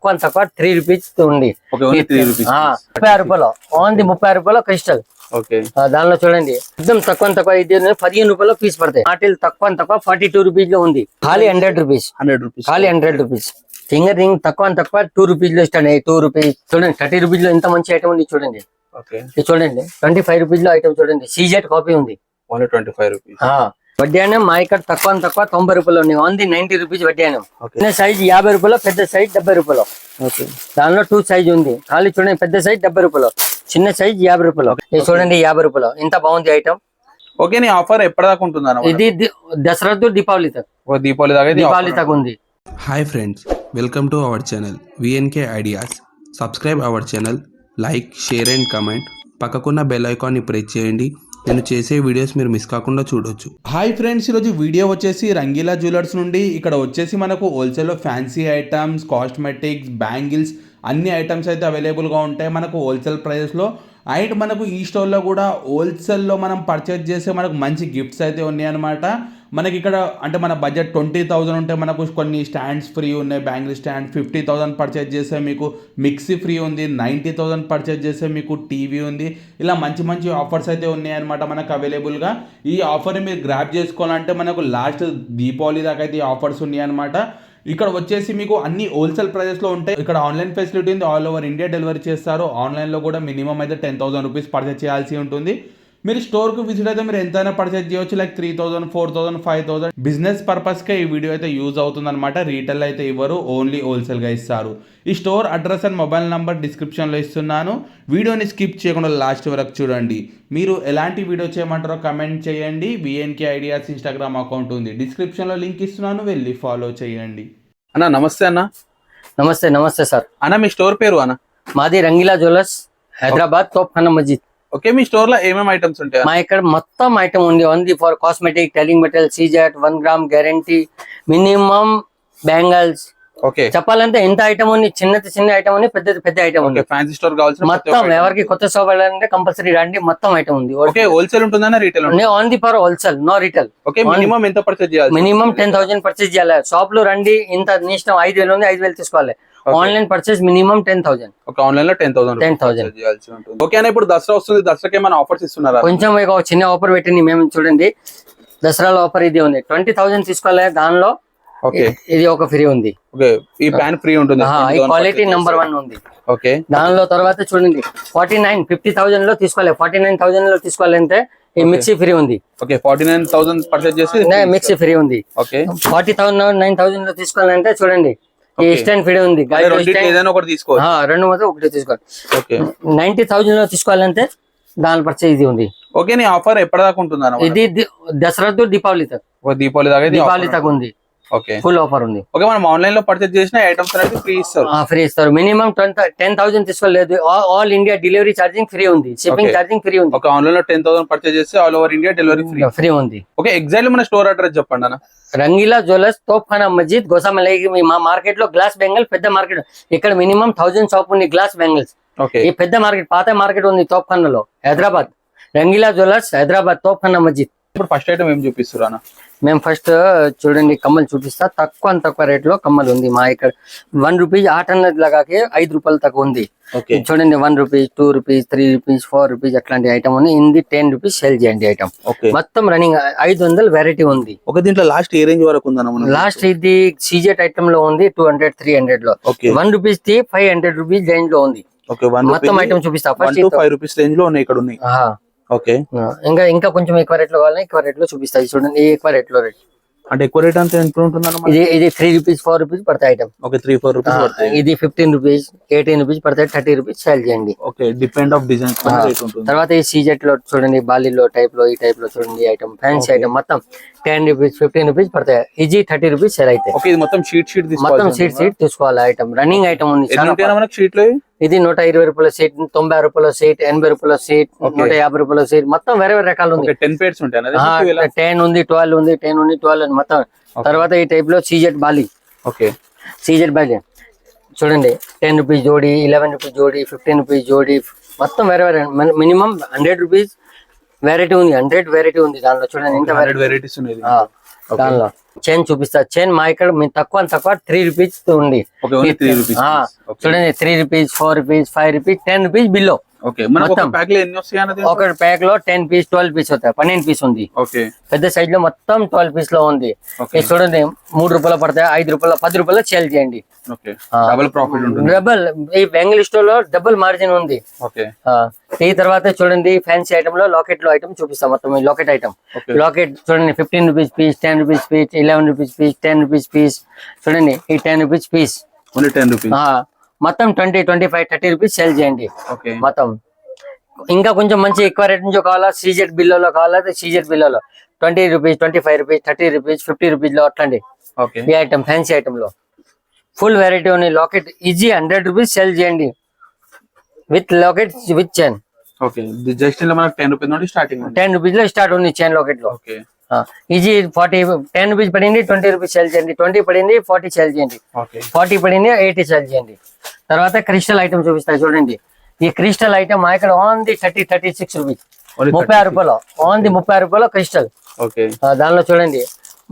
తక్కువ తక్కువ three rupees ఉంది. ముప్పై రూపాయలు. ఓన్లీ ముప్పై రూపాయలు క్రిస్టల్ దానిలో చూడండి. ఎక్దమ్ తక్కువ తక్కువ ఇది పదిహేను రూపాయలు పీస్ పడతాయి. వాటిల్ తక్కువ తక్కువ ఫార్టీ టూ రూపీస్లో ఉంది. ఖాళీ హండ్రెడ్ రూపీస్ హండ్రెడ్ రూపీస్ ఖాళీ హండ్రెడ్ రూపీస్ ఫింగర్ రింగ్ తక్కువ తక్కువ టూ రూపీస్లో ఇస్తాను. టూ రూపీస్ చూడండి థర్టీ రూపీస్లో ఎంత మంచి ఐటమ్ ఉంది చూడండి. చూడండి ట్వంటీ ఫైవ్ రూపీస్లో ఐటమ్ చూడండి. సీజెట్ కాపీ ఉంది. ట్వంటీ ఫైవ్ రూపీస్ వడ్డానం మా ఇక్కడ తక్కువ తక్కువ తొంభై రూపాయలు ఉన్నాయి. ఓన్లీ నైన్టీ రూపీస్ వడ్డానం ఓకే చిన్న సైజ్ యాభై రూపాయలు పెద్ద సైజ్ డెబ్బై రూపాయలు. ఓకే దానిలో టూ సైజ్ ఉంది. ఖాళీ చూడండి పెద్ద సైజ్ డెబ్బై రూపాయలు. చిన్న సైజ్ యాభై రూపాయలు. ఇది చూడండి యాభై రూపాయలు. ఎంత బాగుంది ఐటమ్ ఓకే నీ ఆఫర్ ఎప్పటిదాకా ఉంటుందన్న ఇది దసరా టు దీపావళి ఓ దీపావళి దాకా దీపావళి తక్ ఉంది. Hi friends welcome to our channel VNK ideas subscribe our channel like share and comment పక్కకున్న bell ఐకాన్ని ప్రెస్ చేయండి. నేను చేసే వీడియోస్ మీరు మిస్ కాకుండా చూడొచ్చు. హాయ్ ఫ్రెండ్స్ ఈరోజు వీడియో వచ్చేసి రంగీలా జ్యువెలర్స్ నుండి ఇక్కడ వచ్చేసి మనకు హోల్సేల్లో ఫ్యాన్సీ ఐటమ్స్ కాస్మెటిక్స్ బ్యాంగిల్స్ అన్ని ఐటమ్స్ అయితే అవైలబుల్గా ఉంటాయి మనకు హోల్సేల్ ప్రైజెస్లో అండ్ మనకు ఈ స్టోర్లో కూడా హోల్సేల్లో మనం పర్చేజ్ చేసే మనకు మంచి గిఫ్ట్స్ అయితే ఉన్నాయన్నమాట. మనకి ఇక్కడ అంటే మన బడ్జెట్ ట్వంటీ థౌజండ్ ఉంటే మనకు కొన్ని స్టాండ్స్ ఫ్రీ ఉన్నాయి. Bangle stand fifty thousand purchase చేస్తే మీకు మిక్సీ ఫ్రీ ఉంది. నైంటీ థౌసండ్ పర్చేజ్ చేస్తే మీకు టీవీ ఉంది. ఇలా మంచి మంచి ఆఫర్స్ అయితే ఉన్నాయన్నమాట మనకు అవైలబుల్గా ఈ ఆఫర్ని మీరు గ్రాప్ చేసుకోవాలంటే మనకు లాస్ట్ దీపావళి దాకా అయితే ఈ ఆఫర్స్ ఉన్నాయన్నమాట. ఇక్కడ వచ్చేసి మీకు అన్ని హోల్సేల్ ప్రైజెస్లో ఉంటాయి. ఇక్కడ ఆన్లైన్ ఫెసిలిటీ ఉంది. ఆల్ ఓవర్ ఇండియా డెలివరీ చేస్తారు. ఆన్లైన్లో కూడా మినిమం అయితే టెన్ థౌసండ్ రూపీస్ పర్చేస్ చేయాల్సి ఉంటుంది. మీరు స్టోర్కి విజిట్ అయితే మీరు ఎంతైనా పర్చేస్ చేయొచ్చు like three thousand four thousand five thousand business పర్పస్కే ఈ వీడియో అయితే యూజ్ అవుతుంది అనమాట రీటైల్ అయితే ఇవ్వరు ఓన్లీ హోల్సేల్గా ఇస్తారు. ఈ store address and mobile number డిస్క్రిప్షన్లో ఇస్తున్నాను. వీడియోని స్కిప్ చేయకుండా లాస్ట్ వరకు చూడండి. మీరు ఎలాంటి వీడియో చేయమంటారో కమెంట్ చేయండి. విఎన్కే ఐడియాస్ ఇన్స్టాగ్రామ్ అకౌంట్ ఉంది. డిస్క్రిప్షన్లో లింక్ ఇస్తున్నాను వెళ్ళి ఫాలో చేయండి. అన్న నమస్తే అన్న. నమస్తే నమస్తే సార్. అన్న మీ స్టోర్ పేరు అన్న? మాది రంగీలా జ్యువెలర్స్ హైదరాబాద్ తోప్ఖానా మస్జిద్ ఓకే మీ స్టోర్లో ఏమేమి ఐటమ్స్ ఉంటాయి? మా ఇక్కడ మొత్తం ఐటమ్ ఉంది. ఉంది for cosmetic telling metal CZ one gram guarantee minimum bangles okay. చెప్పాలంటే ఎంత ఐటమ్ ఉంది చిన్నది చిన్న ఐటమ్ ఉంది పెద్దది పెద్ద ఐటమ్ ఉంది. ఫ్యాన్సీ స్టోర్ కావాల్సిన మొత్తం. ఎవరికి కొత్త షాప్ వెళ్ళాలంటే కంపల్సరీ రండి మొత్తం ఐటమ్ ఉంది. ఓకే హోల్సేల్ రీటైల్ ఉంటుంది? Only for wholesale no retail okay minimum ఎంత పర్చేజ్ చేయాలి మినిమం టెన్ థౌసండ్ పర్చేస్ చేయాలి. షాప్లో రండి ఇంత నీ ఇష్టం ఐదు వేలు ఉంది ఐదు వేలు తీసుకోవాలి. Online purchase minimum ten thousand okay ఆన్లైన్లో టెన్ థౌసండ్ 10,000. చేయాల్సి ఉంటుంది. ఓకే ఇప్పుడు దసరా వస్తుంది. దసరాకి ఏమైనా ఆఫర్స్ ఇస్తున్నారా? కొంచెం ఒక చిన్న ఆఫర్ పెట్టింది మేము చూడండి. దసరాలో ఆఫర్ ఇది ఉంది. ట్వంటీ థౌసండ్ తీసుకోవాలి దానిలో. ఓకే ఇది ఒక ఫ్రీ ఉంది. ఓకే ఈ ప్యాన్ ఫ్రీ ఉంటుంది. ఈ క్వాలిటీ నంబర్ వన్ ఉంది. ఓకే దానిలో తర్వాత చూడండి. ఫార్టీ నైన్ ఫిఫ్టీ థౌసండ్లో తీసుకోవాలి. ఫార్టీ నైన్ థౌసండ్లో తీసుకోవాలంటే ఈ మిక్సీ ఫ్రీ ఉంది. Okay forty nine thousand purchase చేసి మిక్సీ ఫ్రీ ఉంది. ఓకే ఫార్టీ థౌసండ్ నైన్ థౌసండ్లో తీసుకోవాలంటే చూడండి. ఈ Okay. స్టాండ్ ఫ్రీ ఉంది. ఏదైనా ఒకటి తీసుకోవచ్చు. రెండు మొత్తం ఒకటి తీసుకోవాలి. ఓకే నైన్టీ థౌసండ్లో తీసుకోవాలంటే దాని పర్చేజ్ ఇది ఉంది. ఓకే నీ ఆఫర్ ఎప్పటిదాకా ఉంటుందన్న ఇది దసరా దీపావళి తక్ ఒక దీపావళి దాకా దీపావళి తక్ ఉంది. ఫుల్ ఆఫర్ ఉంది. ఓకే మనం ఆన్లైన్లో పర్చేజ్ చేసిన ఐటమ్స్ ఫ్రీ ఇస్తారు. ఫ్రీ ఇస్తారు. మినిమం టెన్ థౌసండ్ తీసుకోలేదు. All India delivery charging free ఉంది. షిప్పింగ్. ఛార్జింగ్ ఫ్రీ ఉంది. ఆన్లైన్లో టెన్ థౌసండ్ పర్చేజ్ చేస్తే all over India delivery free free ఉంది. ఓకే ఎగ్జాక్ట్లీ మన స్టోర్ అడ్రస్ చెప్పండి అన్న. రంగీలా జ్యువెలర్స్ తోప్ఖానా మస్జిద్ గోసామలై మా మార్కెట్లో గ్లాస్ బెంగల్ పెద్ద మార్కెట్ ఇక్కడ మినిమం థౌసండ్ షాప్ ఉంది గ్లాస్ బెంగల్స్ ఓకే. ఈ పెద్ద మార్కెట్ పాత మార్కెట్ ఉంది తోప్ఖానాలో హైదరాబాద్. రంగీలా జ్యువెలర్స్ హైదరాబాద్ తోప్ఖానా మస్జిద్. ఇప్పుడు ఫస్ట్ ఐటమ్ ఏం చూపిస్తారు అన్న? మేము ఫస్ట్ చూడండి కమ్మలు చూపిస్తా. తక్కువ అంత తక్కువ రేట్లో కమ్మలు ఉంది మా ఇక్కడ. వన్ రూపీస్ ఆట లాగాకి ఐదు రూపాయలు తక్కువ ఉంది. చూడండి one rupees two rupees three rupees four rupees అట్లాంటి ఐటమ్ ఉంది. ఇది టెన్ రూపీస్ సేల్ చేయండి ఐటమ్ మొత్తం రన్నింగ్ ఐదు వందల వెరైటీ ఉంది. ఒక దీంట్లో లాస్ట్ ఏ రేంజ్ వరకు లాస్ట్ ఇది సీజెట్ ఐటమ్లో ఉంది టూ హండ్రెడ్ త్రీ హండ్రెడ్లో. One rupees the five hundred rupees రేంజ్లో ఉంది. మొత్తం ఐటమ్ చూపిస్తా. ఫైవ్ రూపీస్ రేంజ్లో ఉన్నాయి ఇక్కడ ఉన్నాయి. ఓకే. ఇంకా ఇంకా కొంచెం ఎక్కువ రేట్లో కావాలని ఎక్కువ రేట్లో చూపిస్తా. ఇది చూడండి ఎక్కువ రేట్లో రేట్. అంటే ఎక్కువ రేట్ అంతా ఎంత ఉంటుందన్న ఇది ఇది త్రీ రూపీస్ ఫోర్ రూపీస్ పడతాయి item okay three four rupees ఇది ఫిఫ్టీన్ రూపీస్ ఎయిటీన్ రూపీస్ పడతాయి థర్టీ రూపీస్ సేల్ చేయండి. ఓకే డిపెండ్ ఆఫ్ డిజైన్ ఉంటుంది. తర్వాత ఈ సీజెట్లో చూడండి బాలీలో టైప్లో ఈ టైప్లో చూడండి ఐటమ్ ఫ్యాన్సీ ఐటమ్ మొత్తం టెన్ రూపీస్ ఫిఫ్టీన్ రూపీస్ పడతాయి. ఈజీ థర్టీ రూపీస్ సేల్ అయితే. ఇది మొత్తం షీట్ షీట్ మొత్తం తీసుకోవాలి సీట్ సీట్ తీసుకోవాలి ఐటమ్ రన్నింగ్ ఐటమ్ ఉంది షీట్లో ఇది నూట ఇరవై రూపాయల సీట్ తొంభై రూపాయల సీట్ ఎనభై రూపాయల సీట్ నూట యాభై రూపాయల సీట్ మొత్తం వేరే వేరే రకాలు ఉంది. టెన్ పేర్స్ ఉంటాయి టెన్ ఉంది ట్వెల్వ్ ఉంది టెన్ ఉంది ట్వెల్వ్ ఉంది. మొత్తం. తర్వాత ఈ టైప్లో సీజెట్ బాలి ఓకే సీజెట్ బాలి చూడండి టెన్ రూపీస్ జోడి ఇలెవెన్ రూపీస్ జోడి ఫిఫ్టీన్ రూపీస్ జోడి మొత్తం వేరే వేరే. మినిమం హండ్రెడ్ రూపీస్ వెరైటీ ఉంది. హండ్రెడ్ వెరైటీ ఉంది దాంట్లో. చూడండి ఇంత హండ్రెడ్ వెరైటీస్ ఉన్నాయి. దానిలో. చైన్ చూపిస్తా. చైన్ మా ఇక్కడ మీ తక్కువ తక్కువ త్రీ రూపీస్ ఉంది చూడండి three rupees four rupees five rupees ten rupees బిల్లో ఓకే మొత్తం. ప్యాక్లో ఎన్ని వస్తాయి అన్నది ఒక ప్యాక్లో టెన్ పీస్ ట్వెల్వ్ పీస్ అవుతాయి పన్నెండు పీస్ ఉంది. ఓకే పెద్ద సైజ్లో మొత్తం ట్వెల్వ్ పీస్లో ఉంది. ఇది చూడండి మూడు రూపాయలు పడతాయి ఐదు రూపాయలు పది రూపాయలు సేల్ చేయండి. డబుల్ ప్రాఫిట్ ఉంటుంది. డబల్ ఈ బెంగళూరు స్టోర్లో డబుల్ మార్జిన్ ఉంది. ఓకే ఈ తర్వాత చూడండి ఫ్యాన్సీ ఐటమ్లో లాకెట్లో ఐటమ్ చూపిస్తాం మొత్తం లాకెట్ ఐటమ్. లాకెట్ చూడండి fifteen rupees piece ten rupees piece eleven rupees piece ten rupees piece చూడండి ఈ ten rupees piece only ten rupees మొత్తం twenty twenty five thirty rupees sale చేయండి. ఓకే. మొత్తం. ఇంకా కొంచెం మంచి ఎక్కువ రేట్ నుంచి కావాలా? సీజెట్ బిల్లలో కావాలా? CZ బిల్లలో? Twenty rupees twenty five rupees thirty rupees fifty రూపీస్లో అట్లాంటి ఓకే. ఈ ఐటమ్ ఫ్యాన్సీ ఐటమ్లో. ఫుల్ వెరైటీ ఉన్నాయి locket easy hundred rupees sell చేయండి. With locket with chain okay. Just ఇలా మనకు టెన్ రూపీస్ నుండి స్టార్టింగ్ ఉంది. టెన్ రూపీస్లో స్టార్ట్ ఉంది chain లాకెట్లో. Okay. Easy forty ten rupees పడింది ట్వంటీ రూపీస్ సెల్ చేయండి. ట్వంటీ పడింది ఫార్టీ సెల్ చేయండి. ఫార్టీ పడింది ఎయిటీ సెల్ చేయండి. తర్వాత క్రిస్టల్ ఐటమ్ చూపిస్తా చూడండి. ఈ క్రిస్టల్ ఐటమ్ మా ఇక్కడ on the thirty thirty six rupees ముప్పై ఆరు రూపాయలు ఓన్ ది ముప్పై ఆరు రూపాయలు క్రిస్టల్ దానిలో చూడండి.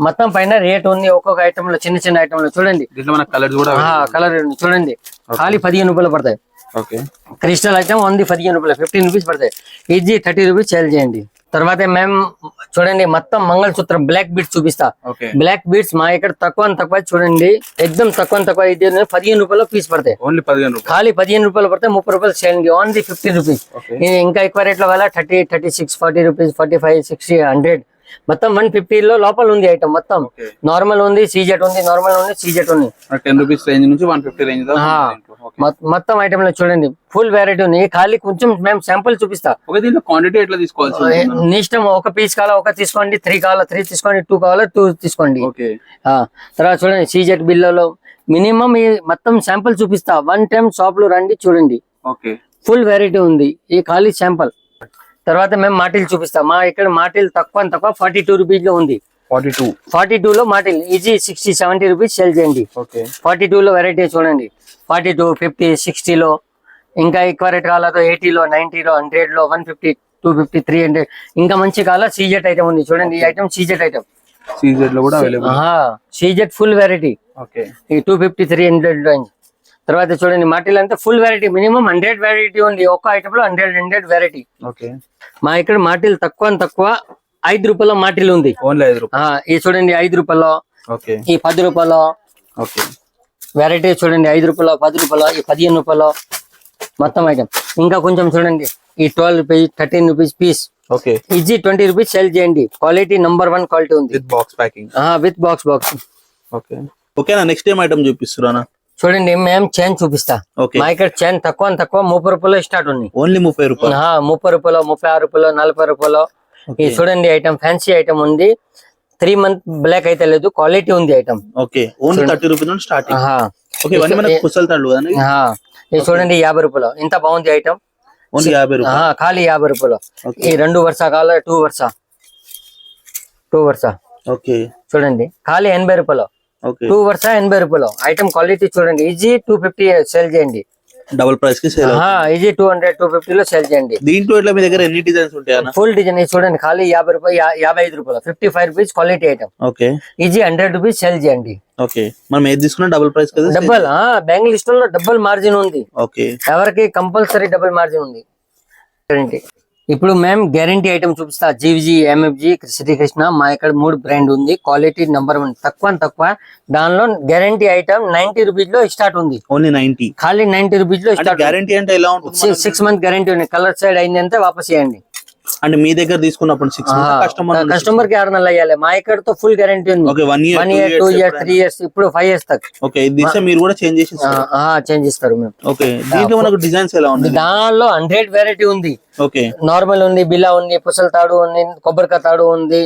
మొత్తం పైన రేట్ ఉంది ఒక్కొక్క ఐటమ్లో చిన్న చిన్న ఐటమ్లో చూడండి. కలర్ చూడండి. ఖాళీ పదిహేను రూపాయలు పడతాయి. క్రిస్టల్ ఐటమ్ ఓన్లీ పదిహేను రూపాయలు ఫిఫ్టీన్ రూపీస్ పడతాయి. ఈజీ థర్టీ రూపీస్ సేల్ చేయండి. తర్వాత మేము చూడండి మొత్తం మంగళసూత్రం బ్లాక్ బీట్స్ చూపిస్తా. బ్లాక్ బీట్స్ మా ఇక్కడ తక్కువ తక్కువ చూడండి ఎక్దమ్ తక్కువ తక్కువ ఇది పదిహేను రూపాయలు పీస్ పడతాయి. ఓన్లీ పదిహేను రూపాయలు. ఖాళీ పదిహేను రూపాయలు పడితే ముప్పై రూపాయలు చేయండి ఓన్లీ ఫిఫ్టీ రూపీస్. ఇంకా ఎక్కువ రేట్లో వల్ల thirty thirty six forty rupees forty five sixty hundred మొత్తం వన్లో లోపల ఉంది ఐటమ్ మొత్తం. నార్మల్ ఉంది సీజెట్ ఉంది నార్మల్ ఉంది సీజెట్ ఉంది. టెన్ రూపీస్ రేంజ్ నుంచి వన్ ఫిఫ్టీ రేంజ్ మొత్తం ఐటమ్లో చూడండి. ఫుల్ వెరైటీ ఉంది. ఖాళీ కొంచెం మేము శాంపుల్ చూపిస్తా. దీంట్లో క్వాంటిటీ ఎట్లా? నీ ఇష్టం ఒక పీస్ కావాలా ఒక తీసుకోండి. త్రీ కావాలా త్రీ తీసుకోండి. టూ కావాలా టూ తీసుకోండి. తర్వాత చూడండి. సీజెట్ బిల్లలో మినిమం ఈ మొత్తం శాంపుల్ చూపిస్తా. వన్ టైం షాప్లో రండి చూడండి. ఫుల్ వెరైటీ ఉంది. ఈ ఖాళీ శాంపుల్ తర్వాత మేము మాటిల్ చూపిస్తాం. మా ఇక్కడ మాటిల్ తక్కువ తక్కువ ఫార్టీ టూ రూపీస్లో ఉంది. Forty two. ఫార్టీ టూ లో మాటిల్ easy sixty seventy rupees sale చేయండి. ఓకే. ఫార్టీ టూ లో వెరైటీ చూడండి. ఫార్టీ టూ ఫిఫ్టీ సిక్స్టీలో. ఇంకా ఎక్కువ రేట్ కావాలో ఎయిటీలో నైన్టీలో హండ్రెడ్లో one fifty two fifty three hundred. ఇంకా మంచి కావాలా సీజెట్ ఐటమ్ ఉంది. చూడండి ఈ ఐటమ్ సీజెట్ ఐటమ్ సీజెడ్లో కూడా available CZ full variety okay. ఈ two fifty three hundred range తర్వాత చూడండి మాటిల్ అంతా full variety minimum hundred variety ఉంది. ఒక్క ఐటమ్లో హండ్రెడ్ హండ్రెడ్ వెరైటీ ఓకే. మా ఇక్కడ మాటిల్ తక్కువ తక్కువ. ఐదు రూపాయల మాటిల్ ఉంది. ఇది చూడండి ఐదు రూపాయలు. ఈ పది రూపాయలు. ఓకే. వెరైటీ చూడండి ఐదు రూపాయలు పది రూపాయలు ఈ పదిహేను రూపాయలు. మొత్తం ఐటమ్ ఇంకా కొంచెం చూడండి ఈ twelve rupees thirteen rupees piece okay. Easy twenty rupees sale చేయండి. క్వాలిటీ నంబర్ వన్ క్వాలిటీ ఉంది. With box packing with box box okay. ఓకేనా నెక్స్ట్ ఏం ఐటమ్ చూపిస్తున్నా చూడండి మేము చైన్ చూపిస్తా. ఓకే. మా ఇక్కడ చైన్ తక్కువ తక్కువ ముప్పై రూపాయలు స్టార్ట్ ఉంది. ఓన్లీ ముప్పై రూపాయలు. ముప్పై రూపాయలు ముప్పై ఆరు రూపాయలు నలభై రూపాయలు. ఇది చూడండి ఐటమ్ ఫ్యాన్సీ ఐటమ్ ఉంది. త్రీ మంత్ బ్లాక్ అయితే లేదు క్వాలిటీ ఉంది item okay. Only thirty rupees నుండి స్టార్టింగ్ ఓకే ఇవన్నీ మనకు ఏ- కుసలు తాళ్ళు కదా ఇది చూడండి యాభై రూపాయలు. ఇంత బాగుంది ఐటమ్ ఓన్లీ యాభై రూపాయలు. ఖాళీ యాభై రూపాయలు. ఈ రెండు వరుస కావాలా? టూ వరుస. టూ వరుస. ఓకే. చూడండి ఖాళీ ఎనభై రూపాయలు. టూ వరుస ఎనభై రూపాయలు. ఐటమ్ క్వాలిటీ చూడండి ఈజీ టూ ఫిఫ్టీ సేల్ చేయండి. డబుల్ ప్రైస్కి sale easy two hundred two ఫిఫ్టీలో సేల్ చేయండి. దీంట్లో ఇట్లా మీ దగ్గర ఎన్ని డిజైన్స్ ఉంటాయన్నా ఫుల్ డిజైన్ ఇది చూడండి ఖాళీ యాభై రూపాయలు యాభై ఐదు రూపాయలు. Fifty five rupees quality item okay. Easy hundred rupees sale చేయండి. ఓకే. మనం ఏది తీసుకున్నా డబుల్ ప్రైస్ కదా డబల్ బ్యాంక్ లిస్ట్లో డబుల్ మార్జిన్ ఉంది. ఓకే. ఎవరికి కంపల్సరీ డబుల్ మార్జిన్ ఉంది. ఇప్పుడు మేము గ్యారంటీ ఐటమ్ చూపిస్తా. జీవిజీ ఎంఎఫ్జి శ్రీకృష్ణ మా ఇక్కడ మూడు బ్రాండ్ ఉంది. క్వాలిటీ నెంబర్ వన్ తక్కువ తక్కువ. దానిలో గ్యారంటీ ఐటమ్ నైన్టీ రూపీస్లో స్టార్ట్ ఉంది. ఓన్లీ నైన్టీ ఖాళీ నైన్టీ రూపీస్లో స్టార్ట్ గ్యారంటీ అంటే ఎలా ఉంటుంది సిక్స్ మంత్ గ్యారంటీ ఉంది. కలర్ సైడ్ అయింది అంటే వాపస్ చేయండి. అంటే మీ దగ్గర తీసుకున్నప్పుడు సిక్స్ కస్టమర్ కస్టమర్కి ఆరు నెలలు అయ్యాలి మా ఇక్కడ ఫుల్ గ్యారంటీ ఉంది. Okay one one year year two year three years ఇప్పుడు ఫైవ్ ఇయర్స్ తక్. ఓకే తీస్తే మీరు కూడా చేంజ్ చేసి చేంజ్ ఇస్తారు మేము. ఓకే దీంట్లో మనకు డిజైన్స్ ఎలా ఉన్నాయి? దానిలో హండ్రెడ్ వెరైటీ ఉంది. ఓకే నార్మల్ ఉంది బిల్లా ఉంది పుసల తాడు ఉంది కొబ్బరికాయ తాడు ఉంది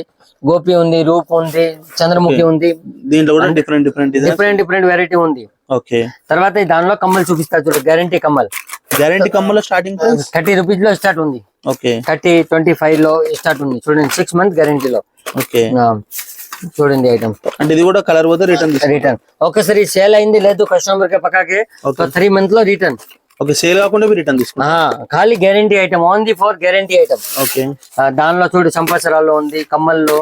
గోపి ఉంది రూప్ ఉంది చంద్రముఖి ఉంది. దీంట్లో కూడా different different different different variety ఉంది. ఓకే తర్వాత దానిలో కమ్మలు చూపిస్తా చూడు గ్యారంటీ కమ్మల్. గ్యారంటీ కమ్మలో స్టార్టింగ్ ప్రైస్ థర్టీ రూపీస్లో స్టార్ట్ ఉంది. ఓకే థర్టీ ట్వంటీ ఫైవ్లో స్టార్ట్ ఉంది. చూడండి సిక్స్ మంత్ గ్యారంటీలో ఓకే చూడండి ఐటమ్ అంటే ఇది కూడా కలర్ పోతే రిటర్న్ రిటర్న్ ఒకసారి సేల్ అయింది లేదు కస్టమర్కి పక్కకి. త్రీ మంత్లో రిటర్న్ ఓకే సేల్ కాకుండా రిటర్న్ తీసుకుంటారు ఖాళీ guarantee item on the four guarantee item okay దానిలో చూడు సంపత్సరాల్లో ఉంది కమ్మల్లో.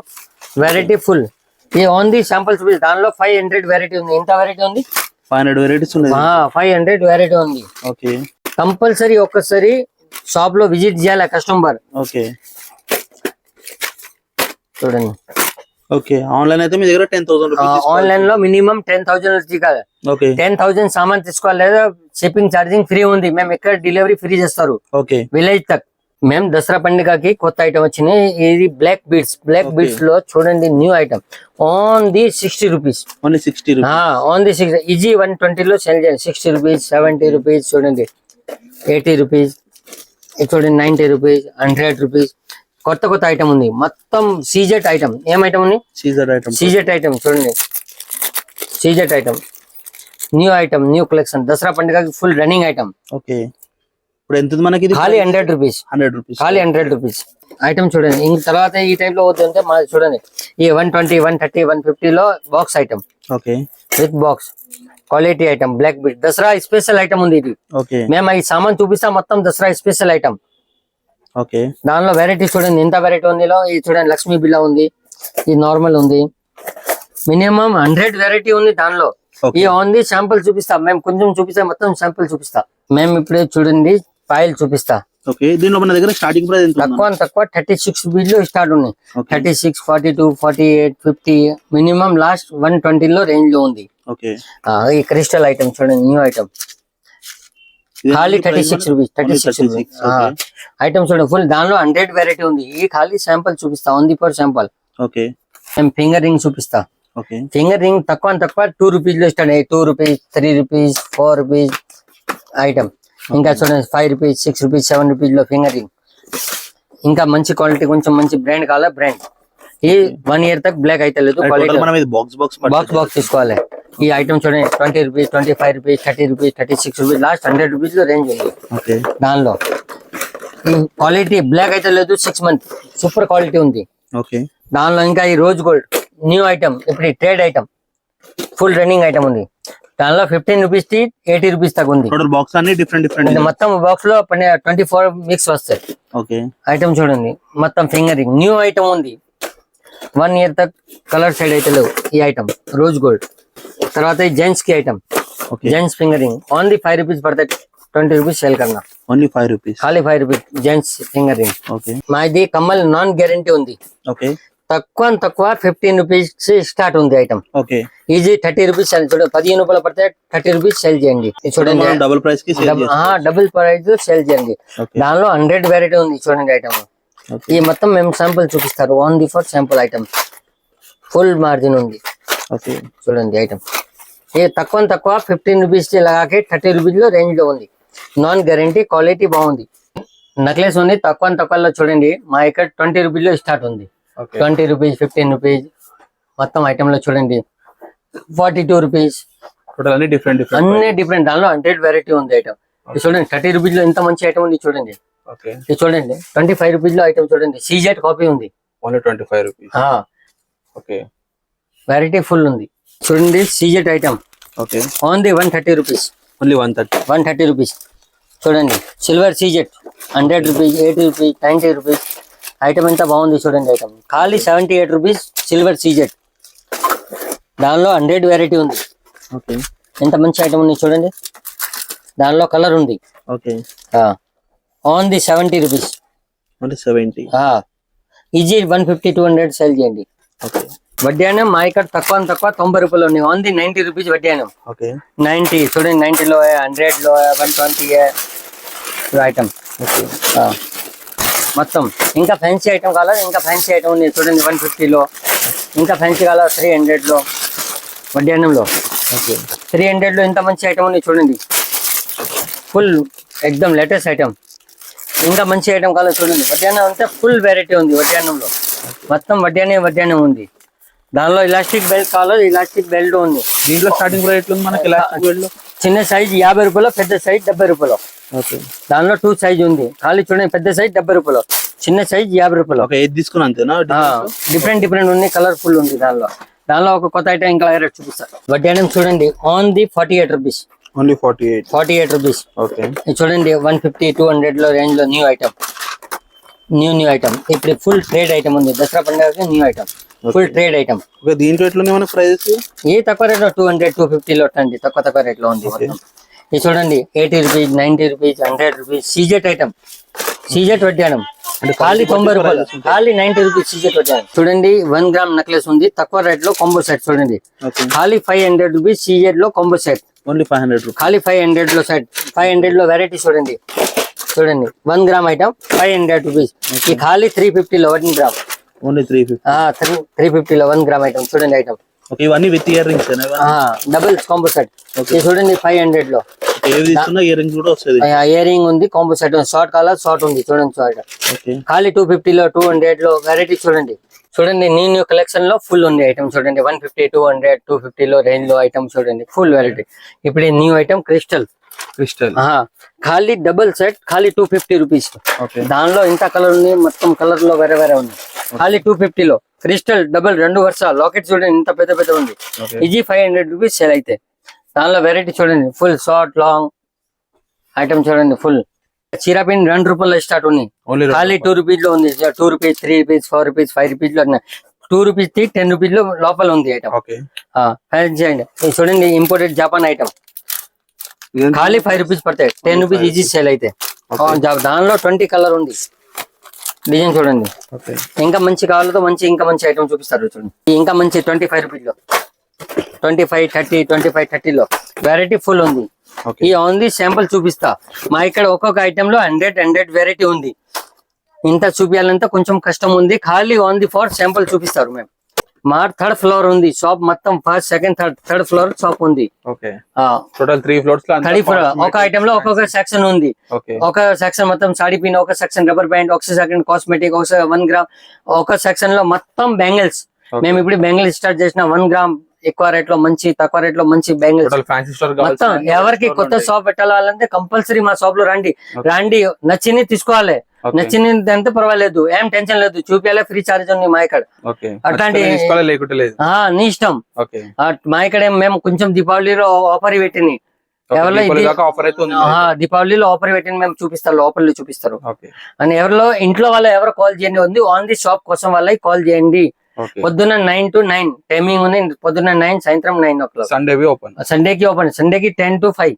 వెరైటీ ఫుల్ ఈ ఓన్లీ శాంపుల్ చూపిస్తా దానిలో ఫైవ్ హండ్రెడ్ వెరైటీ ఉంది. ఎంత వెరైటీ ఉంది? ఫైవ్ హండ్రెడ్ వెరైటీస్ ఉన్నాయి. ఫైవ్ హండ్రెడ్ వెరైటీ ఉంది. ఓకే కంపల్సరీ ఒక్కసారి షాప్లో విజిట్ చేయాలి కస్టమర్? ఓకే. చూడండి. ఓకే. ఆన్లైన్ అయితే మీ దగ్గర టెన్ థౌసండ్ ఆన్లైన్లో minimum ten thousand ten thousand సామాన్ తీసుకోవాలి లేదా షిప్పింగ్ ఛార్జింగ్ ఫ్రీ ఉంది. మేము ఎక్కడ డెలివరీ ఫ్రీ చేస్తారు. ఓకే. విలేజ్ తక్. మేము దసరా పండుగకి కొత్త ఐటమ్ వచ్చినాయి. ఇది బ్లాక్ బీడ్స్. బ్లాక్. బీడ్స్లో చూడండి new item on the sixty rupees only sixty on the six easy one ట్వంటీలో సెల్ చేయండి. సిక్స్టీ రూపీస్ సెవెంటీ రూపీస్ చూడండి. ఎయిటీ రూపీస్ చూడండి నైన్టీ రూపీస్ హండ్రెడ్ రూపీస్. కొత్త కొత్త ఐటమ్ ఉంది. మొత్తం సీజెట్ ఐటమ్ ఏం ఐటమ్ ఉంది? సీజర్ ఐటమ్ సీజెట్ ఐటమ్ చూడండి. CZ item new item new collection Dussehra పండుగకి ఫుల్ రన్నింగ్ ఐటమ్ ఓకే. ఇప్పుడు ఎంత మనకి ఇది? ఖాళీ హండ్రెడ్ రూపీస్ హండ్రెడ్ రూపీస్ ఖాళీ హండ్రెడ్ రూపీస్ ఐటమ్ చూడండి. ఇంక తర్వాత ఈ టైప్లో వద్దంటే మాది చూడండి. ఈ వన్ ట్వంటీ వన్ థర్టీ వన్లో box item okay with box quality item black bead Dussehra special item ఉంది ఇది. ఓకే మేము ఈ సామాన్ చూపిస్తాం మొత్తం దసరా స్పెషల్ ఐటమ్ ఓకే దానిలో వెరైటీ చూడండి. ఎంత వెరైటీ ఉంది ఇది చూడండి లక్ష్మీ బిల్లా ఉంది. ఇది నార్మల్ ఉంది. మినిమం హండ్రెడ్ వెరైటీ ఉంది దానిలో. ఈ ఓన్లీ శాంపుల్ చూపిస్తా. మేము కొంచెం చూపిస్తా మొత్తం శాంపుల్ చూపిస్తా. మేము ఇప్పుడే చూడండి. పాయలు చూపిస్తా. ఓకే దీనిలో మన దగ్గర స్టార్టింగ్ ప్రైస్ ఎంత తక్కువ తక్కువ థర్టీ సిక్స్లో స్టార్ట్ ఉన్నాయి. Thirty six forty two forty eight fifty minimum last వన్లో రేంజ్లో ఉంది ఈ క్రిస్టల్ ఐటమ్ చూడండి న్యూ ఐటమ్ ఖాళీ thirty six rupees thirty six rupees item చూడండి ఫుల్ దానిలో హండ్రెడ్ వెరైటీ ఉంది. ఈ ఖాళీ శాంపుల్ చూపిస్తా ఉంది for sample okay. Finger ring చూపిస్తా. ఫింగర్ రింగ్ తక్కువ తక్కువ టూ రూపీస్లో అయ్యి two rupees three rupees four rupees item ఇంకా చూడండి five rupees six rupees seven రూపీస్లో ఫింగర్ రింగ్ ఇంకా మంచి క్వాలిటీ కొంచెం మంచి బ్రాండ్ కావాలా? బ్రాండ్ ఈ వన్ ఇయర్ తక్ బ్లాక్ అయితే లేదు క్వాలిటీ బాక్స్ బాక్స్ తీసుకోవాలి. ఈ ఐటమ్ చూడండి twenty rupees twenty five rupees thirty rupees thirty six rupees last hundred రూపీస్లో రేంజ్ ఉంది. దానిలో. క్వాలిటీ బ్లాక్ అయితే లేదు సిక్స్ మంత్ సూపర్ క్వాలిటీ ఉంది. ఓకే దానిలో ఇంకా ఈ రోజ్ గోల్డ్ న్యూ ఐటమ్ ఇప్పుడు trade item full running item ఉంది. దానిలో ఫిఫ్టీన్ రూపీస్ ఎయిటీ రూపీస్ దాకా ఉంది. బాక్స్ అన్ని డిఫరెంట్ డిఫరెంట్ మొత్తం బాక్స్లో ట్వంటీ ఫోర్ మిక్స్ వస్తాయి. ఓకే. ఐటమ్ చూడండి. మొత్తం ఫింగరింగ్ న్యూ ఐటమ్ ఉంది. వన్ ఇయర్ తక్ కలర్ సైడ్ అయితే లేవు. ఈ ఐటమ్ రోజ్ గోల్డ్ తర్వాత ఈ జెంట్స్కి item okay. Gents finger ring only five rupees పడతాయి. ట్వంటీ రూపీస్ సేల్ కన్నా. ఓన్లీ ఫైవ్ రూపీస్ ఖాళీ five rupees gents finger ring okay. మాది కమ్మల్ నాన్ గ్యారంటీ ఉంది. ఓకే. తక్కువ తక్కువ ఫిఫ్టీన్ రూపీస్ స్టార్ట్ ఉంది item okay. Easy thirty rupees sell చూడండి పదిహేను రూపాయలు పడితే థర్టీ రూపీస్ సెల్ చేయండి. చూడండి. Double price double price sell చేయండి. దానిలో హండ్రెడ్ వెరైటీ ఉంది చూడండి ఐటమ్ ఈ మొత్తం మేము శాంపుల్ చూపిస్తారు. On the for sample item full margin ఉంది చూడండి ఐటమ్ ఇది తక్కువ తక్కువ ఫిఫ్టీన్ రూపీస్ లాగాకి థర్టీ రూపీస్లో రేంజ్లో ఉంది. నాన్ గ్యారంటీ క్వాలిటీ బాగుంది. నెక్లెస్ ఉంది. తక్కువ తక్కువలో చూడండి మా ఇక్కడ ట్వంటీ రూపీస్లో స్టార్ట్ ఉంది. ట్వంటీ రూపీస్ ఫిఫ్టీన్ రూపీస్ మొత్తం ఐటమ్లో చూడండి. Forty two rupees. టోటల్ అన్ని డిఫరెంట్ డిఫరెంట్ అన్ని డిఫరెంట్ దానిలో హండ్రెడ్ వెరైటీ ఉంది ఐటమ్ ఇది చూడండి థర్టీ రూపీస్లో ఎంత మంచి ఐటమ్ ఉంది చూడండి. ఓకే ఇది చూడండి ట్వంటీ ఫైవ్ రూపీస్లో ఐటమ్ చూడండి సీజెట్ కాపీ ఉంది. Only twenty five rupees okay variety full ఉంది. చూడండి CZ item okay only one thirty rupees only one thirty one thirty rupees చూడండి silver CZ hundred rupees eighty rupees ninety rupees item ఎంత బాగుంది చూడండి item ఖాళీ seventy eight rupees silver CZ దానిలో hundred variety ఉంది. Okay ఎంత మంచి item ఉంది చూడండి. దానిలో కలర్ ఉంది. Okay on the seventy rupees seventy easy one fifty two hundred sell చేయండి. ఓకే వడ్డానం మా ఇక్కడ తక్కువ తక్కువ తొంభై రూపాయలు ఉన్నాయి. ఆన్ ది నైంటీ రూపీస్ వడ్డానం ఓకే నైంటీ చూడండి నైంటీలో హండ్రెడ్లో వన్ ట్వంటీ ఐటమ్ ఓకే మొత్తం. ఇంకా ఫ్యాన్సీ ఐటమ్ కావాలి? ఇంకా ఫ్యాన్సీ ఐటమ్ ఉంది చూడండి వన్ ఫిఫ్టీలో ఇంకా ఫ్యాన్సీ కావాలి? త్రీ హండ్రెడ్లో వడ్డానంలో ఓకే త్రీ హండ్రెడ్లో ఇంత మంచి ఐటమ్ ఉంది చూడండి. ఫుల్ ఎక్దమ్ లేటెస్ట్ ఐటమ్ ఇంకా మంచి ఐటమ్ కావాలి చూడండి. వడ్డానం అంటే ఫుల్ వెరైటీ ఉంది వడ్డానంలో మొత్తం వడ్డానం వడ్డానం ఉంది. దానిలో ఇలాస్టిక్ బెల్ట్ కావాలి? ఇలాస్టిక్ బెల్ట్ ఉంది. దీంట్లో స్టార్టింగ్ ప్రైస్ ఉంది మనకి? చిన్న సైజ్ యాభై రూపాయలు పెద్ద సైజ్ డెబ్బై రూపాయలు. ఓకే. దానిలో టూ సైజ్ ఉంది. ఖాళీ చూడండి పెద్ద సైజ్ డెబ్బై రూపాయలు. చిన్న సైజ్ యాభై రూపాయలు. ఏది తీసుకున్నా అంతేనా? డిఫరెంట్ డిఫరెంట్ ఉంది కలర్ఫుల్ ఉంది దానిలో. దానిలో ఒక కొత్త ఐటమ్ ఇంకా వేరే చూపిస్తారు వడ్డీ ఐటమ్ చూడండి on the forty eight rupees only forty eight forty eight rupees okay చూడండి వన్ ఫిఫ్టీ టూ హండ్రెడ్లో రేంజ్లో new item new new item ఇప్పుడు ఫుల్ ట్రేడ్ ఐటమ్ ఉంది. దసరా పండుగకి new item full trade item దీంట్లో ప్రైజెస్ ఏ తక్కువ రేట్లో టూ హండ్రెడ్ టూ ఫిఫ్టీలో అండి తక్కువ తక్కువ రేట్లో ఉంది ఇది చూడండి eighty rupees ninety rupees hundred rupees CZ item CZ వడ్డానం ఖాళీ తొంభై రూపాయలు. ఖాళీ నైన్టీ రూపీస్ సీజెట్ వడ్డానం చూడండి వన్ గ్రామ్ నెక్లెస్ ఉంది. తక్కువ రేట్లో కొంబో సెట్ చూడండి. ఖాళీ five hundred rupees సీజెట్లో combo set. Only five hundred rupees. ఖాళీ ఫైవ్ హండ్రెడ్లో సెట్. ఫైవ్ హండ్రెడ్లో వెరైటీ చూడండి. చూడండి one gram item five hundred rupees. ఈ ఖాళీ త్రీ ఫిఫ్టీలో one gram. Only three fifty. Three ఫిఫ్టీలో వన్ గ్రామ్ ఐటమ్. చూడండి ఐటమ్. ఇవన్నీ with ear rings double combo set చూడండి ఫైవ్ హండ్రెడ్లో. ఇయర్ రింగ్స్ కూడా వస్తుంది ఇయర్ రింగ్ ఉంది combo set short colour short ఉంది. చూడండి షార్ట్ ఖాళీ టూ ఫిఫ్టీలో టూ హండ్రెడ్లో వెరైటీ చూడండి. చూడండి న్యూ న్యూ కలెక్షన్లో ఫుల్ ఉంది ఐటమ్ చూడండి. One fifty two hundred two ఫిఫ్టీలో రేంజ్లో ఐటమ్ చూడండి. ఫుల్ వెరైటీ ఇప్పుడు న్యూ ఐటమ్ క్రిస్టల్ క్రిస్టల్. ఖాళీ డబుల్ సెట్ ఖాళీ టూ ఫిఫ్టీ రూపీస్ దానిలో ఇంత కలర్ ఉంది మొత్తం కలర్లో వేరే వేరే ఉంది ఖాళీ టూ ఫిఫ్టీలో క్రిస్టల్ డబుల్ రెండు వరుస. లాకెట్ చూడండి ఇంత పెద్ద పెద్ద ఉంది. ఇది ఫైవ్ హండ్రెడ్ రూపీస్ సేల్ అయితే. దానిలో వెరైటీ చూడండి ఫుల్ షార్ట్ లాంగ్ ఐటమ్ చూడండి ఫుల్ చీరా పిన్ రెండు రూపాయల స్టార్ట్ ఉంది ఓన్లీ ఖాళీ టూ రూపీస్లో ఉంది two rupees three rupees four rupees five రూపీస్లో టూ రూపీస్ ది టెన్ రూపీస్లో లోపల ఉంది ఐటమ్ చూడండి ఇంపోర్టెడ్ జపాన్ ఐటమ్ ఖాళీ ఫైవ్ రూపీస్ పడతాయి. టెన్ రూపీస్ ఈజీ సేల్ అయితే. దానిలో ట్వంటీ కలర్ ఉంది. డిజైన్ చూడండి. ఇంకా మంచి కావాలతో మంచి ఇంకా మంచి ఐటమ్ చూపిస్తారు చూడండి. ఇంకా మంచి ట్వంటీ ఫైవ్ రూపీస్లో twenty five thirty twenty five థర్టీలో variety full ఉంది. ఈ ఉంది శాంపుల్ చూపిస్తా. మా ఇక్కడ ఒక్కొక్క ఐటమ్లో హండ్రెడ్ హండ్రెడ్ వెరైటీ ఉంది. ఇంత చూపించాలంటే కొంచెం కష్టం ఉంది. ఖాళీ ది ఫోర్ శాంపుల్ చూపిస్తారు మేము మా థర్డ్ ఫ్లోర్ ఉంది. షాప్ మొత్తం first second third third floor shop ఉంది. Total three floors third floor ఒక ఐటమ్లో ఒక్కొక్క సెక్షన్ ఉంది. ఒక సెక్షన్ మొత్తం సాడీ పిన్ ఒక సెక్షన్ రబ్బర్ బ్యాండ్ ఒక సెకండ్ కాస్మెటిక్ ఒక వన్ గ్రామ్ ఒక సెక్షన్లో మొత్తం బ్యాంగిల్స్. మేము ఇప్పుడు బ్యాంగిల్స్ స్టార్ట్ చేసిన వన్ గ్రామ్ ఎక్కువ రేట్లో మంచి తక్కువ రేట్లో మంచి బ్యాంగిల్స్ టోటల్ ఫ్యాన్సీ స్టోర్ మొత్తం ఎవరికి కొత్త షాప్ పెట్టాలంటే కంపల్సరీ మా షాప్లో రండి. రండి. నచ్చింది తీసుకోవాలి. నచ్చింది అంటే పర్వాలేదు. ఏం టెన్షన్ లేదు. చూపించాలి ఫ్రీ చార్జ్ ఉంది మా ఇక్కడ అట్లాంటి- నీ ఇష్టం. మా ఇక్కడ మేము కొంచెం దీపావళిలో ఆఫర్ ఆ, దీపావళిలో ఆఫర్ పెట్టింది మేము చూపిస్తారు. లోపల చూపిస్తారు. అని ఎవరిలో ఇంట్లో వాళ్ళ ఎవరు కాల్ చేయండి. ఉంది. ఆన్ ది షాప్ కోసం వాళ్ళకి కాల్ చేయండి. పొద్దున్న నైన్ టు నైన్ టైమింగ్ ఉంది. పొద్దున్న నైన్ సాయంత్రం nine o'clock Sunday open సండేకి ఓపెన్ సండేకి టెన్ టు ఫైవ్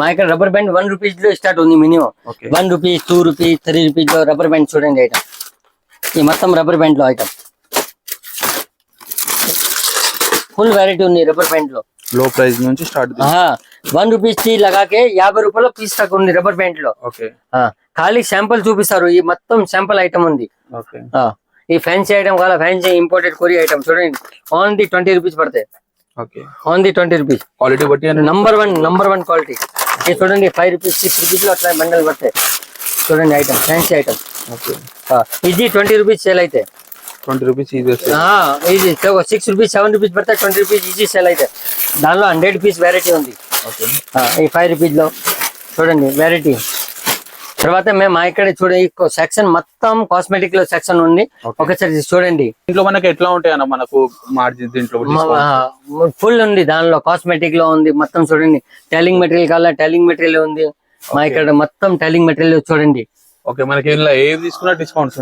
మా ఇక్కడ రబ్బర్ బ్యాండ్ వన్ రూపీస్లో స్టార్ట్ ఉంది minimum one rupees two rupees three రూపీస్లో రబ్బర్ బ్యాండ్ చూడండి ఐటమ్ ఈ మొత్తం రబ్బర్ బ్యాండ్లో ఐటమ్ ఫుల్ వెరైటీ ఉంది రబ్బర్ బ్యాండ్లో. లో ప్రైస్ నుంచి స్టార్ట్ వన్ రూపీస్కి లగాకే యాభై రూపాయల పీస్ తక్కువ ఉంది రబ్బర్ బ్యాండ్లో. ఖాళీ శాంపుల్ చూపిస్తారు. ఈ మొత్తం శాంపుల్ ఐటమ్ ఉంది. ఈ ఫ్యాన్సీ ఐటమ్ కావాలా? ఫ్యాన్సీ ఇంపోర్టెడ్ కొరియా ఐటమ్ చూడండి. ఆన్ ది ట్వంటీ రూపీస్ పడతాయి ట్వంటీ రూపీస్ క్వాలిటీ బట్టి number one number one quality ఇది చూడండి ఫైవ్ రూపీస్ సిక్స్ రూపీస్లో అట్లా బండల్ పడతాయి. చూడండి ఐటమ్ ఫ్యాన్సీ ఐటమ్ ఓకే. ఇది ట్వంటీ రూపీస్ సేల్ అయితే. ట్వంటీ రూపీస్ ఇది సిక్స్ రూపీస్ సెవెన్ రూపీస్ పడతాయి ట్వంటీ రూపీస్ ఈజీ సేల్ అయితే. దానిలో హండ్రెడ్ పీస్ వెరైటీ ఉంది. ఈ ఫైవ్ రూపీస్లో చూడండి వెరైటీ తర్వాత మేము మా ఇక్కడ చూడండి సెక్షన్ మొత్తం కాస్మెటిక్లో సెక్షన్ ఉంది. ఒకసారి చూడండి. దీంట్లో మనకి ఎట్లా ఉంటాయి అన్న మనకు మార్జిన్ దీంట్లో ఫుల్ ఉంది దానిలో కాస్మెటిక్లో ఉంది మొత్తం చూడండి. టైలింగ్ మెటీరియల్ కావాలా? టైలింగ్ మెటీరియల్ ఉంది. మా ఇక్కడ మొత్తం టైలింగ్ మెటీరియల్ చూడండి. ఓకే మనకి ఏవి తీసుకున్నా డిస్కౌంట్స్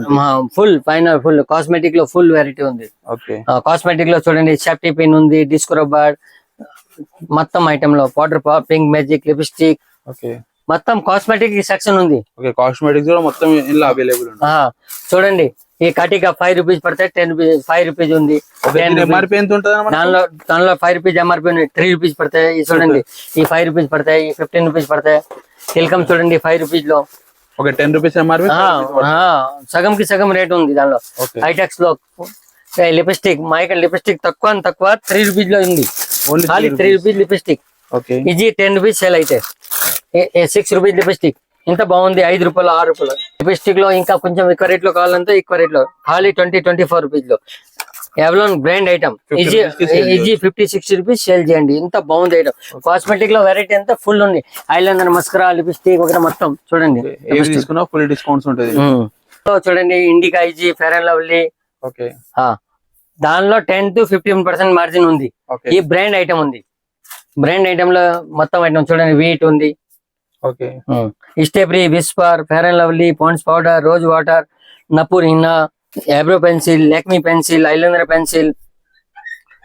ఫుల్ పైన ఫుల్ కాస్మెటిక్లో ఫుల్ వెరైటీ ఉంది. ఓకే. కాస్మెటిక్లో చూడండి సేఫ్టీ పిన్ ఉంది డిస్కో రబ్బర్ మొత్తం ఐటమ్లో powder pink magic lipstick okay. మొత్తం కాస్మెటిక్ సెక్షన్ ఉంది. ఓకే కాస్మెటిక్స్ కూడా మొత్తం ఇలా అవైలబుల్ చూడండి ఈ కటిక ఫైవ్ రూపీస్ పడతాయి టెన్ రూపీస్ ఫైవ్ రూపీస్ ఉంది. ఎంఆర్పి ఎంత ఉంటుంది దానిలో దానిలో ఫైవ్ రూపీస్ ఎంఆర్పీ ఉంది త్రీ రూపీస్ పడతాయి చూడండి ఈ ఫైవ్ రూపీస్ పడతాయి ఈ ఫిఫ్టీన్ రూపీస్ పడతాయి సిల్కమ్ చూడండి ఫైవ్ రూపీస్లో. ఓకే టెన్ రూపీస్ ఎంఆర్పి సగం కి సగం రేట్ ఉంది దానిలో. హైటెక్స్లో లిప్స్టిక్ మా ఇక్కడ లిప్స్టిక్ తక్కువ అని తక్కువ త్రీ రూపీస్లో ఉంది. Only three rupees lipstick okay. ఇది టెన్ రూపీస్ సేల్ అయితే. సిక్స్ రూపీస్ లిప్స్టిక్ ఇంత బాగుంది ఐదు రూపాయలు ఆరు రూపాయలు. లిప్స్టిక్లో ఇంకా కొంచెం ఎక్కువ రేట్లో కావాలంటే ఎక్కువ రేట్లో ఖాళీ ట్వంటీ ట్వంటీ ఫోర్ రూపీస్లో Avalon brand item 50 easy easy fifty sixty rupees sale చేయండి. ఇంత బాగుంది ఐటమ్ కాస్మెటిక్లో వెరైటీ అంతా ఫుల్ ఉంది. ఐలైనర్ మస్కరా లిప్స్టిక్ వగైరా మొత్తం. చూడండి. ఫుల్ డిస్కౌంట్స్ ఉంటుంది. చూడండి Indica easy Fair and Lovely దానిలో ten to fifteen percent margin ఉంది. ఈ బ్రాండ్ ఐటమ్ ఉంది. బ్రాండ్ ఐటమ్లో మొత్తం ఐటమ్ చూడండి వీట్ ఉంది. Okay. Stayfree Whisper Fair and Lovely Pond's powder rose water Nupur henna eyebrow pencil Lakme pencil eyeliner pencil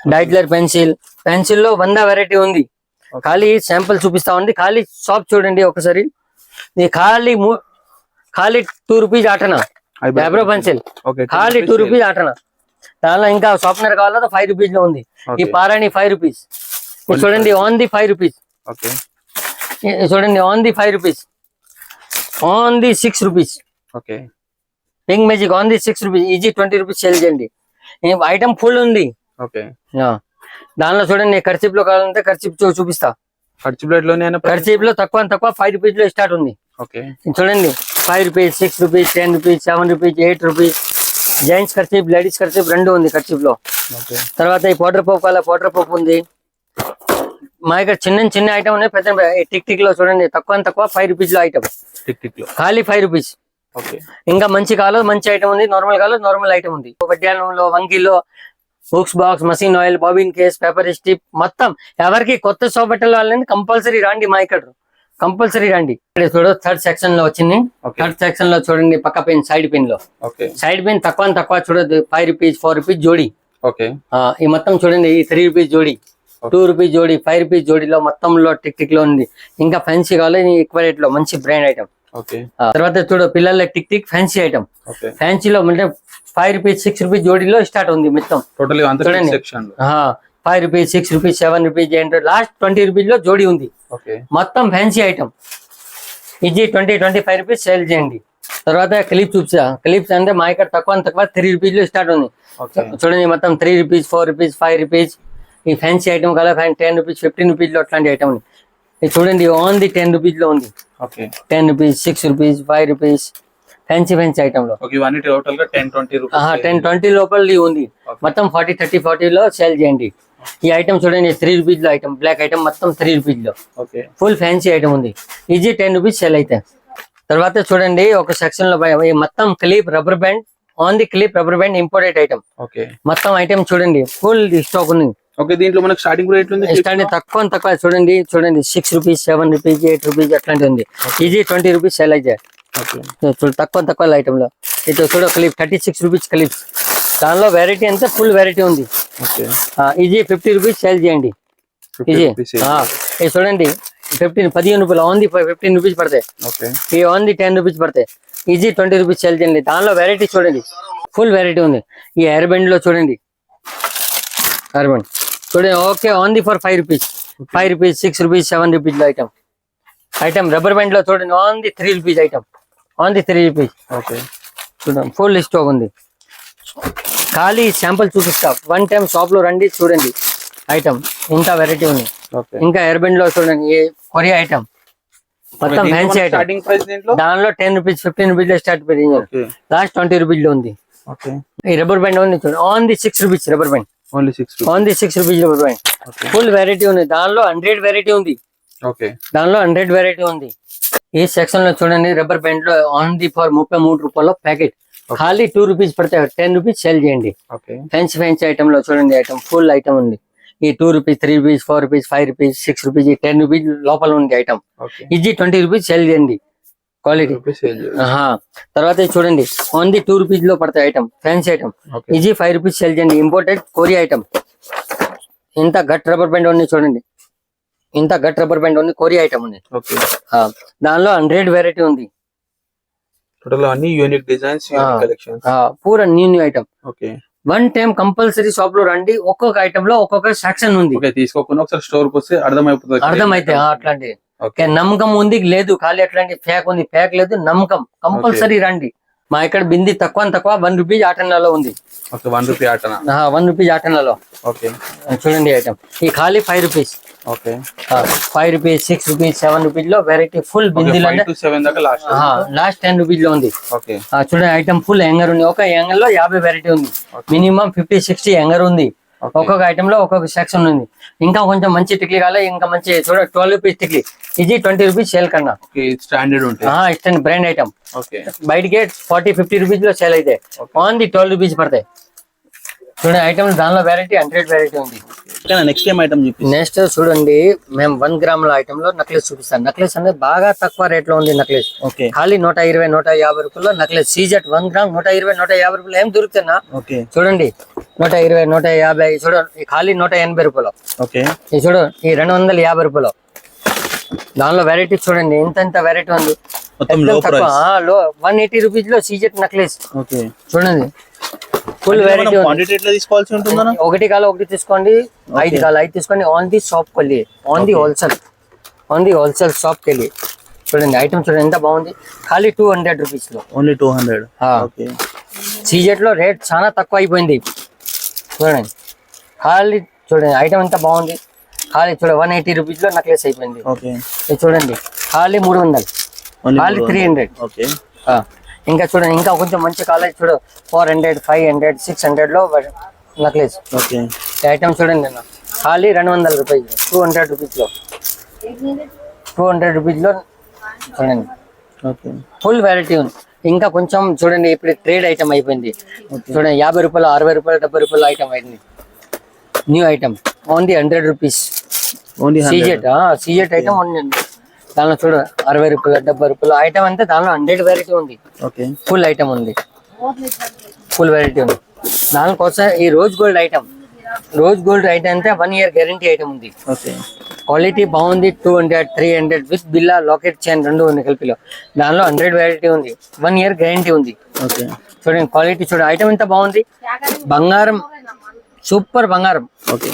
డైట్లర్ pencil. పెన్సిల్లో వంద వెరైటీ ఉంది. ఖాళీ శాంపుల్ చూపిస్తా ఉంది. ఖాళీ షాప్ చూడండి ఒకసారి. ఖాళీ ఖాళీ టూ రూపీస్ ఆటనా. Eyebrow pencil. ఖాళీ టూ రూపీస్ ఆటనా. దానిలో ఇంకా షార్ప్నర్ కావాలా? ఫైవ్ రూపీస్లో ఉంది. ఈ. పారాణి ఫైవ్ రూపీస్ చూడండి ఆన్ ది ఫైవ్ రూపీస్ చూడండి on the five rupees on the six rupees okay. Pink magic on the six rupees easy twenty rupees sale చేయండి. ఐటమ్ ఫుల్ ఉంది. ఓకే. దానిలో చూడండి ఖర్చీప్లో కావాలంటే ఖర్చీప్ చూపిస్తా. ఖర్చీప్లో తక్కువ తక్కువ ఫైవ్ రూపీస్లో స్టార్ట్ ఉంది. చూడండి five rupees six rupees ten rupees seven rupees eight rupees gents kerchief ladies kerchief రెండు ఉంది ఖర్చీప్లో తర్వాత ఈ పౌడర్ పప్పు కాల పౌడర్ పప్పు ఉంది. మా ఇక్కడ చిన్న చిన్న ఐటమ్ ఉన్నాయి. పెద్ద టిక్ టిక్లో చూడండి. తక్కువ తక్కువ ఫైవ్ రూపీస్లో ఐటమ్ టిక్ టిక్లో ఖాళీ ఫైవ్ రూపీస్ ఓకే. ఇంకా మంచి కాలో మంచి ఐటమ్ ఉంది. నార్మల్ కాలో నార్మల్ ఐటమ్ ఉంది. వడ్డానంలో వంకీలో books box machine oil bobbin case paper strip మొత్తం ఎవరికి కొత్త షాప్ పెట్టాలి వాళ్ళని కంపల్సరీ రండి మా ఇక్కడ. కంపల్సరీ రండి. ఇక్కడ చూడు థర్డ్ సెక్షన్లో వచ్చింది. థర్డ్ సెక్షన్లో చూడండి పక్క పెన్ సైడ్ పెన్లో. సైడ్ పెన్ తక్కువ తక్కువ చూడదు ఫైవ్ రూపీస్ ఫోర్ రూపీస్ జోడి. ఈ మొత్తం చూడండి ఈ త్రీ రూపీస్ జోడి. టూ రూపీస్ జోడి ఫైవ్ రూపీస్ జోడిలో మొత్తంలో టిక్ టిక్లో ఉంది. ఇంకా ఫ్యాన్సీ కావాలి ఎక్కువ రేట్లో మంచి బ్రాండ్ ఐటమ్ తర్వాత చూడు పిల్లల టిక్ టిక్ ఫ్యాన్సీ ఐటమ్ ఫ్యాన్సీలో అంటే ఫైవ్ రూపీస్ సిక్స్ రూపీస్ జోడీలో స్టార్ట్ ఉంది మొత్తం. టోటల్ చూడండి. Five rupees six rupees seven rupees ఏంటో లాస్ట్ ట్వంటీ రూపీస్లో జోడీ ఉంది. మొత్తం ఫ్యాన్సీ ఐటమ్ ఇది twenty twenty five rupees sale చేయండి. తర్వాత క్లిప్ చూపించా క్లిప్స్ అంటే మా ఇక్కడ తక్కువ తక్కువ త్రీ రూపీస్లో స్టార్ట్ ఉంది. చూడండి మొత్తం three rupees four rupees five rupees ఈ ఫ్యాన్సీ ఐటమ్ కదా ఫ్యాన్ టెన్ రూపీస్ ఫిఫ్టీన్ రూపీస్లో అట్లాంటి ఐటమ్ ఉంది. ఇది చూడండి ఆన్ ది టెన్ రూపీస్లో ఉంది. Okay ten rupees six rupees five rupees fancy fancy ఐటమ్లో. Ten twenty లోపల ఉంది. మొత్తం ఫార్టీ థర్టీ ఫార్టీలో సేల్ చేయండి. ఈ ఐటమ్ చూడండి త్రీ రూపీస్లో ఐటమ్ బ్లాక్ ఐటమ్ మొత్తం త్రీ రూపీస్లో. ఫుల్ ఫ్యాన్సీ ఐటమ్ ఉంది. ఈజీ టెన్ రూపీస్ సేల్ అయితే. తర్వాత చూడండి ఒక సెక్షన్లో మొత్తం clip rubber band on the clip rubber band imported item okay మొత్తం ఐటమ్ చూడండి ఫుల్ స్టాక్ ఉంది. ఓకే దీంట్లో మనకు స్టార్టింగ్ రేట్ ఉంది ఇస్తాండి తక్కువ తక్కువ. చూడండి చూడండి. Six rupees seven rupees eight rupees అట్లాంటి ఉంది. ఈజీ ట్వంటీ రూపీస్ సెల్ అయితే. తక్కువ తక్కువ ఐటమ్లో. ఇది చూడ clip thirty six rupees clips దానిలో వెరైటీ అంతా ఫుల్ వెరైటీ ఉంది. Okay easy fifty rupees sale చేయండి. ఈజీ ఇది చూడండి ఫిఫ్టీన్ పదిహేను రూపాయలు ఆన్ ది ఫిఫ్టీన్ రూపీస్ పడతాయి. ఓకే ఈ ఆన్ ది టెన్ రూపీస్ పడతాయి. ఈజీ ట్వంటీ రూపీస్ సేల్ చేయండి. దానిలో వెరైటీ చూడండి. ఫుల్ వెరైటీ ఉంది. ఈ హెయిర్ బెండ్లో చూడండి. హెయిర్ బెండ్ చూడండి okay the for five rupees five rupees six rupees seven రూపీస్లో ఐటమ్ ఐటమ్ రబ్బర్ బ్యాండ్లో చూడండి on the three rupees item on the three rupees okay చూడండి ఫుల్ స్టాక్ ఉంది. ఖాళీ శాంపుల్ చూపిస్తా. వన్ టైం షాప్లో రండి చూడండి. ఐటమ్ ఇంత వెరైటీ ఉంది. ఇంకా హెయిర్ బెండ్లో చూడండి ఏ కొరియా ఐటమ్ మొత్తం ఫ్యాన్సీ ఐటమ్ దానిలో టెన్ రూపీస్ ఫిఫ్టీన్ రూపీస్లో స్టార్ట్ పెట్టింది ఓకే లాస్ట్ ట్వంటీ రూపీస్లో ఉంది. ఈ రబ్బర్ బ్యాండ్ ఉంది చూడండి on the six rupees rubber band only six the six rupees full variety ఉంది. దానిలో హండ్రెడ్ వెరైటీ ఉంది. ఓకే దానిలో హండ్రెడ్ వెరైటీ ఉంది. ఈ సెక్షన్లో చూడండి రబ్బర్ బ్యాండ్లో ఆన్ ది ఫర్ ముప్పై మూడు రూపాయల ప్యాకెట్ ఖాళీ టూ రూపీస్ పడతాయి టెన్ రూపీస్ సేల్ చేయండి. ఫ్యాన్సీ ఫ్యాన్సీ ఐటమ్లో చూడండి ఐటమ్ ఫుల్ ఐటమ్ ఉంది. ఈ two rupees three rupees four rupees five rupees six rupees ten rupees లోపల ఉంది ఐటమ్ ఇది ట్వంటీ రూపీస్ సేల్ చేయండి. క్వాలిటీ. తర్వాత చూడండి. ఓన్లీ టూ రూపీస్లో పడతాయి item fancy item easy five rupees sale చేయండి. ఇంపోర్టెడ్ కొరియా ఐటమ్ ఇంత గట్ రబ్బర్ బ్యాండ్ ఉంది చూడండి. ఇంత గట్ రబ్బర్ బ్యాండ్ ఉంది. కొరియా ఐటమ్ ఉంది. దానిలో హండ్రెడ్ వెరైటీ ఉంది. టోటల్ అన్ని యూనిక్ డిజైన్స్ పూరా new new item okay one time compulsory షాప్లో రండి. ఒక్కొక్క ఐటమ్లో ఒక్కొక్క సెక్షన్ ఉంది. తీసుకోకుండా ఒకసారి స్టోర్కి వస్తే అర్థమైపోతుంది. అర్థమైతే అట్లాంటి. ఓకే. నమ్మకం ఉంది లేదు ఖాళీ అట్లాంటి ఫ్యాక్ ఉంది. ఫ్యాక్ లేదు నమ్మకం. కంపల్సరీ రండి. మా ఇక్కడ బింది తక్కువ తక్కువ వన్ రూపీస్ ఆటన్లలో ఉంది. వన్ రూపీ ఆటనా వన్ రూపీస్ ఆటన్లలో ఓకే. చూడండి ఐటమ్ ఈ ఖాళీ five rupees okay. Five rupees six rupees seven రూపీస్లో వెరైటీ ఫుల్ బిందీలో లాస్ట్ టెన్ రూపీస్లో ఉంది. చూడండి ఐటమ్ ఫుల్ యంగర్ ఉంది. ఒక యంగర్లో యాభై వెరైటీ ఉంది. మినిమం ఫిఫ్టీ సిక్స్టీ యంగర్ ఉంది. ఒక్కొక్క ఐటమ్లో ఒక్కొక్క సెక్షన్ ఉంది. ఇంకా కొంచెం మంచి టిక్లీ కావాలి ఇంకా మంచి చూడ ట్వెల్వ్ రూపీస్ టిక్లీ ఇది ట్వంటీ రూపీస్ సేల్ కన్నా. స్టాండర్డ్ బ్రాండ్ ఐటమ్ బయటికి ఫార్టీ ఫిఫ్టీ రూపీస్లో సేల్ అయితే. ఆన్ ది ట్వెల్వ్ రూపీస్ పడతాయి. చూడండి ఐటమ్ దానిలో వెరైటీ హండ్రెడ్ వెరైటీ ఉంది. నెక్స్ట్ టైం ఐటమ్ చూపి నెక్స్ట్ చూడండి మేము వన్ గ్రామ్లో ఐటమ్లో నక్లెస్ చూపిస్తాను. నక్లెస్ అనేది బాగా తక్కువ రేట్లో ఉంది నక్లెస్ ఓకే. ఖాళీ నూట ఇరవై నూట యాభై రూపాయలు నక్లెస్ సీజెట్ వన్ గ్రామ్ నూట ఇరవై నూట యాభై రూపాయలు ఏం దొరుకుతున్నా? ఓకే. చూడండి నూట ఇరవై నూట యాభై చూడండి ఖాళీ నూట ఎనభై రూపాయలు. ఓకే. ఇది చూడు ఈ రెండు వందల యాభై రూపాయలు. దానిలో వెరైటీ చూడండి ఎంత ఎంత వెరైటీ ఉంది వన్ ఎయిటీ రూపీస్లో సీజెట్ నక్లెస్ ఓకే. చూడండి. ఫుల్ వెరైటీ ఉంది. క్వాంటిటీ ఎట్లా తీసుకోవాల్సి ఉంటుందా ఒకటి కాల ఒకటి తీసుకోండి. ఐదు కాల ఐదు తీసుకోండి ఆన్ ది షాప్ కెళ్ళి on the wholesale on the wholesale shop కెళ్ళి చూడండి ఐటమ్ చూడండి ఎంత బాగుంది. ఖాళీ టూ హండ్రెడ్ రూపీస్లో. ఓన్లీ టూ హండ్రెడ్ సీజెట్లో రేట్ చాలా తక్కువ అయిపోయింది. చూడండి. ఖాళీ చూడండి ఐటమ్ ఎంత బాగుంది. ఖాళీ చూడండి వన్ ఎయిటీ రూపీస్లో నక్లెస్ అయిపోయింది. చూడండి ఖాళీ మూడు వందలు. ఖాళీ త్రీ హండ్రెడ్ ఇంకా చూడండి ఇంకా కొంచెం మంచి కాలేజ్ చూడు. Four hundred five hundred six హండ్రెడ్లో నక్లెస్. ఓకే. ఐటమ్ చూడండి నేను ఖాళీ రెండు వందల రూపాయలు. టూ హండ్రెడ్ రూపీస్లో. టూ హండ్రెడ్ రూపీస్లో చూడండి. ఓకే. ఫుల్ వెరైటీ ఉంది. ఇంకా కొంచెం చూడండి ఇప్పుడు ట్రేడ్ ఐటమ్ అయిపోయింది. చూడండి యాభై రూపాయలు అరవై రూపాయలు డెబ్బై రూపాయలు ఐటమ్ అయింది. New item only hundred rupees only C Z C Z item ఉంది. దానిలో చూడ అరవై రూపాయలు డెబ్బై రూపాయలు. ఐటమ్ అంతా దానిలో హండ్రెడ్ వెరైటీ ఉంది. ఓకే. ఫుల్ ఐటమ్ ఉంది. ఫుల్ వెరైటీ ఉంది. దానికోసం ఈ rose gold item rose gold item అంటే వన్ ఇయర్ గ్యారంటీ ఐటమ్ ఉంది. ఓకే. క్వాలిటీ బాగుంది. Two hundred three hundred with Billa locket chain రెండు ఉంది కలిపిలో. దానిలో హండ్రెడ్ వెరైటీ ఉంది. వన్ ఇయర్ గ్యారంటీ ఉంది. ఓకే. చూడండి క్వాలిటీ చూడండి ఐటమ్ ఎంత బాగుంది? బంగారం. సూపర్ బంగారం. ఓకే.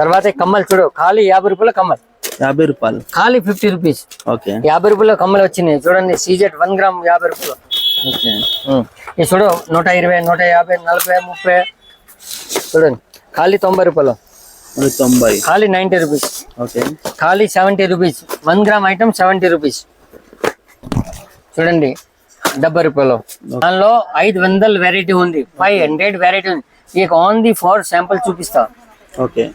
తర్వాత కమ్మలు చూడు. ఖాళీ యాభై రూపాయల కమ్మలు. యాభై రూపాయలు. ఖాళీ ఫిఫ్టీ రూపీస్. ఓకే. యాభై రూపాయల కమ్మలు వచ్చినాయి. చూడండి సీజెట్ వన్ గ్రామ్ యాభై రూపాయలు. ఓకే. ఇది చూడు నూట ఇరవై నూట యాభై నలభై ముప్పై. చూడండి ఖాళీ తొంభై రూపాయలు. తొంభై. ఖాళీ నైంటీ రూపీస్. ఓకే. ఖాళీ seventy rupees. One gram item seventy rupees. చూడండి డెబ్బై రూపాయలు. దానిలో ఐదు వందల వెరైటీ ఉంది. ఫైవ్ హండ్రెడ్ వెరైటీ ఉంది. ఇక ఆన్ ది ఫోర్ శాంపుల్ చూపిస్తా. ఓకే.